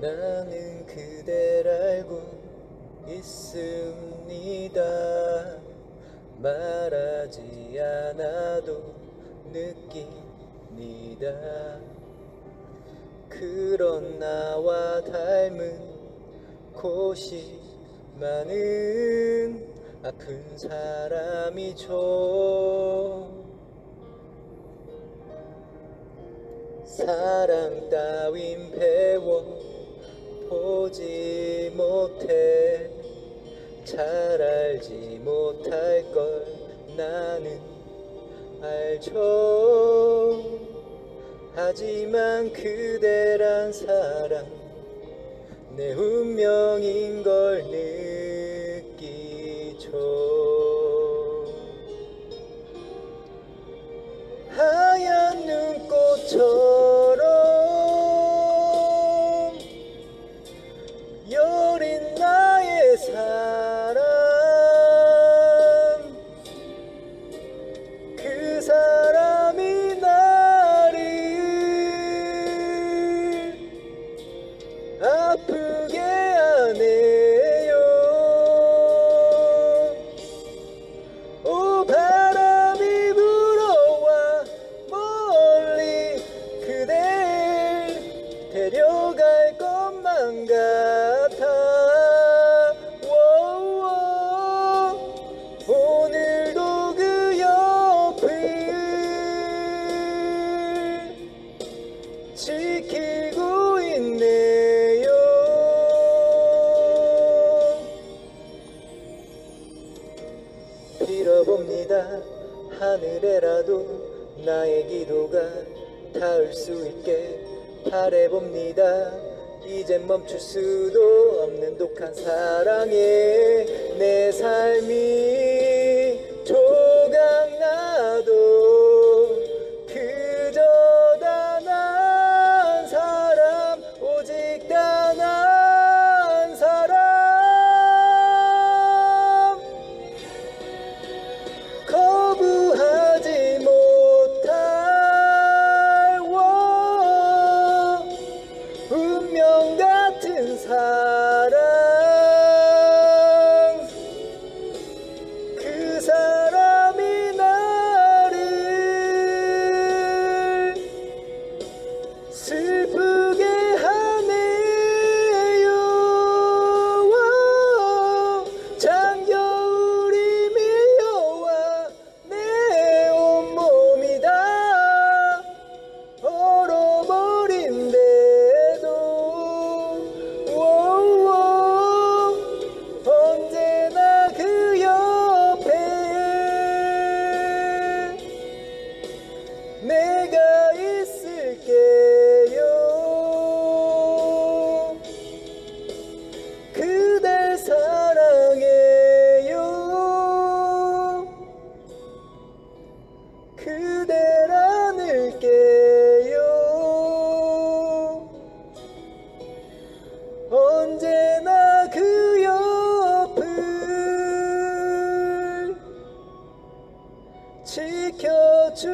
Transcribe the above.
나는 그댈 알고 있습니다. 말하지 않아도 느낍니다. 그런 나와 닮은 곳이 많은 아픈 사람이죠. 사랑 따윈 배워 보지 못해. 잘 알지 못할 걸 나는 알죠. 하지만 그대란 사람 내 운명인 걸 느끼죠. 하얀 눈꽃처럼 여린 나의 사랑. 그 사람이 나를 아프게 하네요. 오 바람이 불어와 멀리 그댈 데려갈 것만 같 하늘에라도 나의 기도가 닿을 수 있게 바래봅니다. 이젠 멈출 수도 없는 독한 사랑에 내 삶이 같 그댈 안을게요. 언제나 그 옆을 지켜줄게요